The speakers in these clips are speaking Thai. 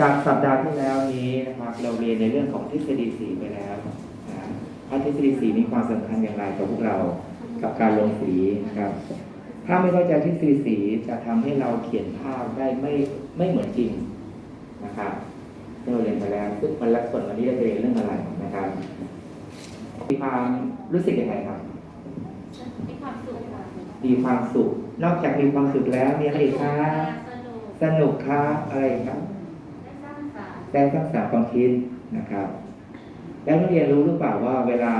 จากสัปดาห์ที่แล้วนี้นะครับ เราเรียนในเรื่องของทฤษฎีสีไปแล้วนะว่าทฤษฎีสีมีความสำคัญอย่างไรกับพวกเรากับการลงสีนะครับ ถ้าไม่เข้าใจทฤษฎีสีจะทำให้เราเขียนภาพได้ไม่ไม่เหมือนจริงนะครับที่เราเรียนไปแล้วซึ่งวันละส่วนวันนี้เราจะเรียนเรื่องอะไรนะครับมีความรู้สึกยังไงครับมีความสุขค่ะมีความสุข นอกจากมีความสุขแล้วมีอะไรอีกครับสนุกสนุกครับอะไรอีกครับ ได้ทักษะความคิดนะครับ แล้วนักเรียนรู้หรือเปล่าว่า เวลา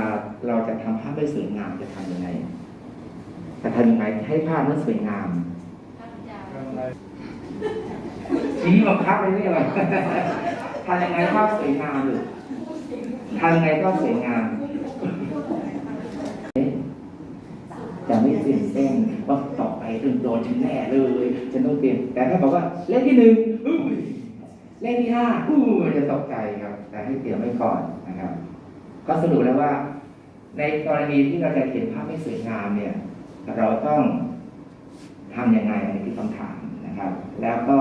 เราจะทำภาพให้สวยงามจะทำยังไงจะทำยังไงให้ภาพนั้นสวยงามพระเจ้าทีนี้บังคับเลยไม่อะไรทำยังไงภาพสวยงามหรือทำยังไงภาพสวยงามเอ๊ะจะไม่ตื่นเต้นว่าต่อไปต้องโดนฉันแน่เลยฉันต้องเตรียมแต่ถ้าบอกว่าเลขที่หนึ่งอุ้ย เลขที่ห้าอู้จะตกใจครับ แต่ให้เตรียมไว้ก่อนนะครับ ก็สรุปแล้วว่า ในกรณีที่เราจะเขียนภาพให้สวยงามเนี่ย เราต้องทำยังไงอันนี้คือคำถามนะครับ แล้วก็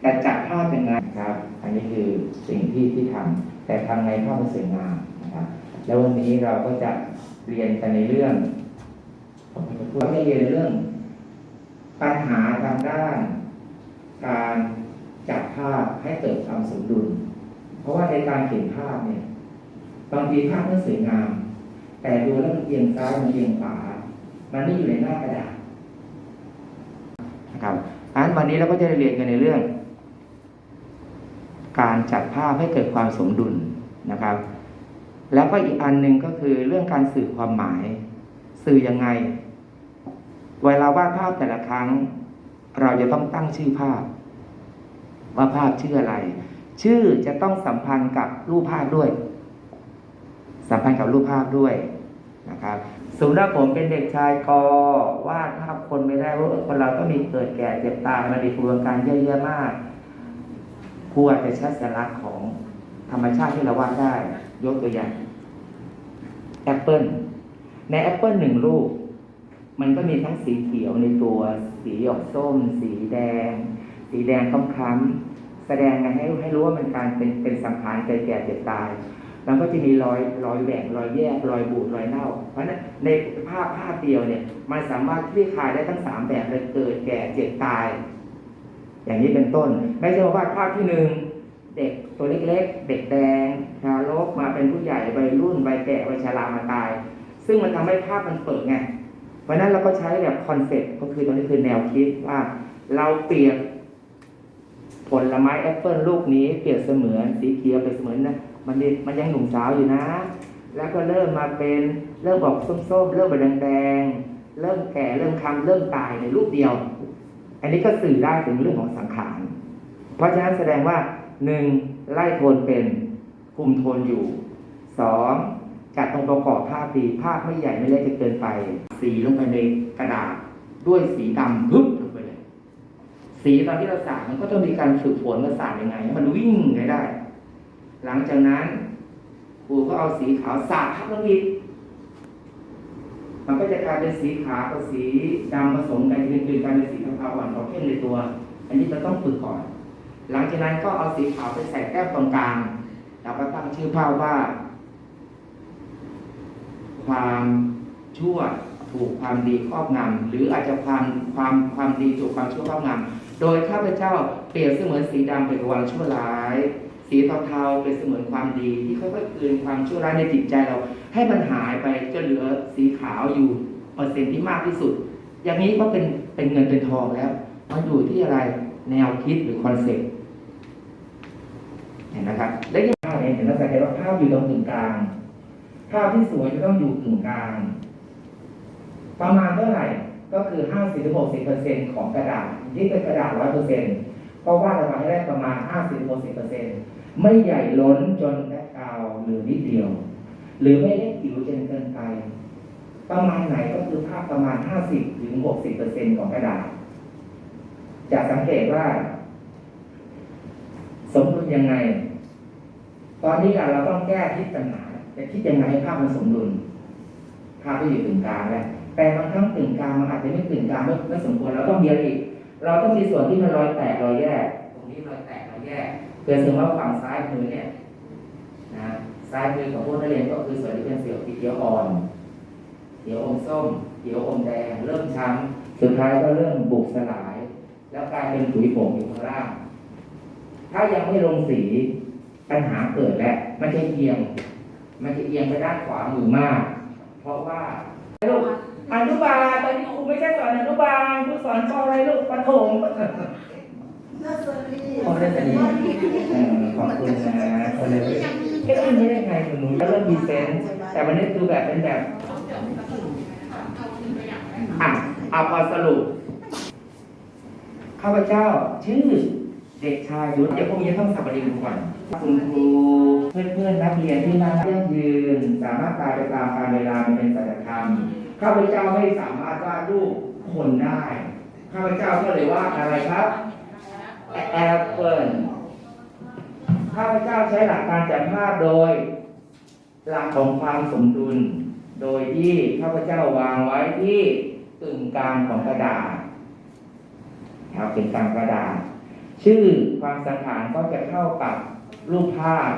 แต่จัดภาพยังไงนะครับ อันนี้คือสิ่งที่ที่ทำแต่ทำไงภาพมันสวยงามนะครับ แล้ววันนี้เราก็จะเรียนกันในเรื่องผมจะพูดไม่เรียนเรื่อง ปัญหาทางด้าน การ จัดภาพให้เกิดความสมดุล เพราะว่าในการเขียนภาพเนี่ย บางทีภาพมันสวยงาม แต่ดูแล้วมันเอียงซ้ายมันเอียงขวา มันไม่อยู่ในหน้ากระดาษนะครับอันวันนี้เราก็จะเรียนกันในเรื่อง การจัดภาพให้เกิดความสมดุลนะครับ แล้วก็อีกอันหนึ่งก็คือเรื่องการสื่อความหมาย สื่อยังไง เวลาวาดภาพแต่ละครั้ง เราจะต้องตั้งชื่อภาพ ว่าภาพชื่ออะไร ชื่อจะต้องสัมพันธ์กับรูปภาพด้วย สัมพันธ์กับรูปภาพด้วยนะครับสมมติว่าผมเป็นเด็กชายกอวาดภาพคนไม่ได้ว่าเออคนเราก็มีเกิดแก่เจ็บตายมันมีกระบวนการเยอะแยะมากครูอาจจะใช้สัญลักษณ์ของธรรมชาติที่เราวาดได้ ยกตัวอย่างแอปเปิลในแอปเปิลหนึ่งลูก มันก็มีทั้งสีเขียวในตัว สีออกส้ม สีแดง สีแดงคล้ำๆ แสดงให้ให้รู้ว่ามันการเป็นเป็นสังขารเกิดแก่เจ็บตายแล้วก็จะมีรอยรอยแหว่งรอยแยกรอยบูดรอยเน่า เพราะนั้นในภาพภาพเดียวเนี่ยมันสามารถคลี่คลายได้ทั้งสามแบบเลยเกิดแก่เจ็บตาย อย่างนี้เป็นต้น ไม่ใช่ว่าวาดภาพที่หนึ่งเด็กตัวเล็กๆ เด็กแดงทารกมาเป็นผู้ใหญ่วัยรุ่นวัยแก่วัยชรามาตาย ซึ่งมันทำให้ภาพมันเปิดไงเพราะฉะนั้นเราก็ใช้แบบคอนเซ็ปต์ก็คือตรงนี้คือแนวคิดว่า เราเปรียบ ผลไม้แอปเปิลลูกนี้เปรียบเสมือนสีเขียวเปรียบเสมือนนะมันมันยังหนุ่มสาวอยู่นะ แล้วก็เริ่มมาเป็นเริ่มบอกส้มๆ เริ่มไปแดงๆเริ่มแก่เริ่มคำเริ่มตายในรูปเดียว อันนี้ก็สื่อได้ถึงเรื่องของสังขาร เพราะฉะนั้นแสดงว่าหนึ่งไล่โทนเป็นคุมโทนอยู่สองจัดองค์ประกอบภาพดีภาพไม่ใหญ่ไม่เล็กจนเกินไป สีลงไปในกระดาษด้วยสีดำพึบลง สีตอนที่เราสาดมันก็ต้องมีการฝึกฝนว่าสาดยังไงมันวิ่งได้ได้ หลังจากนั้นครูก็เอาสีขาวสาดทับลงอีกมันก็จะกลายเป็นสีขาวกับสีดำผสมกันเป็นกลายเป็นสีเทาๆอ่อนออกเข้มในตัว อันนี้เราต้องฝึกก่อน หลังจากนั้นก็เอาสีขาวไปใส่แก้มตรงกลางเราก็ตั้งชื่อภาพว่า ความชั่วถูกความดีครอบงำหรืออาจจะความความความดีถูกความชั่วครอบงำ โดยข้าพเจ้าเปรียบเสมือนสีดำเป็นวางชั่วร้าย สีเทาๆเป็นเสมือนความดี ที่ค่อยๆคืนความชั่วร้ายในจิตใจเรา ให้มันหายไปจนเหลือสีขาวอยู่เปอร์เซ็นต์ที่มากที่สุด อย่างนี้ก็เป็นเป็นเงินเป็นทองแล้วมันอยู่ที่อะไรแนวคิดหรือคอนเซ็ปต์เห็นนะครับได้ยินภาพเองเห็นแล้วสังว่าภาพอยู่ตรงกึ่งกลาง ภาพที่สวยจะต้องอยู่กึ่งกลาง ประมาณเท่าไหร่ ก็คือ 50-60%ของกระดาษที่เป็นกระดาษ 100%ก็วาดออกมาให้ได้ประมาณ 50-60%ไม่ใหญ่ล้นจนแบ็คกาวหรือนิดเดียว หรือไม่เล็กจิ๋วจนเกินไป ประมาณไหนก็คือภาพประมาณ 50-60%ของกระดาษ จะสังเกตว่า สมดุลยังไง ตอนนี้เราต้องแก้ที่ปัญหาจะคิดยังไงให้ภาพมันสมดุลภาพก็อยู่ถึงกลางแล้ว แต่บางครั้งถึงกลางมันอาจจะไม่ถึงกลางไม่ไม่สมควรเราต้องเยียร์อีก เราต้องมีส่วนที่มันรอยแตกรอยแยกตรงนี้รอยแตกรอยแยกเกิดถึงว่าฝั่งซ้ายมือเนี่ยนะซ้ายมือของพวกนักเรียนก็คือส่วนที่เป็นเสียวติเขียวอ่อนเขียวอมส้มเขียวอมแดง เริ่มช้ำสุดท้ายก็เริ่มบุกสลาย แล้วกลายเป็นผุยผงอยู่ข้างล่าง ถ้ายังไม่ลงสีปัญหาเกิดแล้วมันจะเอียง มันจะเอียงไปด้านขวามือมาก เพราะว่าลูก อนุบาลตอนนี้ครูไม่ใช่สอนอนุบาลครูสอนปอะไรลูกประถมเนอร์เซอรี่ขอบคุณนะเออขอบคุณนะคนเลยเอ๊ะไม่ได้ไงหนูจะเริ่มมีเซนส์แต่วันนี้คือแบบเป็นแบบอะเอาพอสรุปข้าพเจ้าชื่อเด็กชายยุทธเดี๋ยวพวกนี้ต้องสับประเด็นก่อนคุณครูเพื่อนๆนักเรียนที่นั่งยั่งยืน สามารถตายไปตามกาลเวลาเป็นสัจธรรม ข้าพเจ้าไม่สามารถวาดรูปคนได้ ข้าพเจ้าก็เลยวาดอะไรครับแอปเปิลข้าพเจ้าใช้หลักการจัดภาพโดย หลักของความสมดุล โดยที่ข้าพเจ้าวางไว้ที่กึ่งกลางของกระดาษครับกึ่งกลางกระดาษ ชื่อความสังขารก็จะเข้ากับรูปภาพ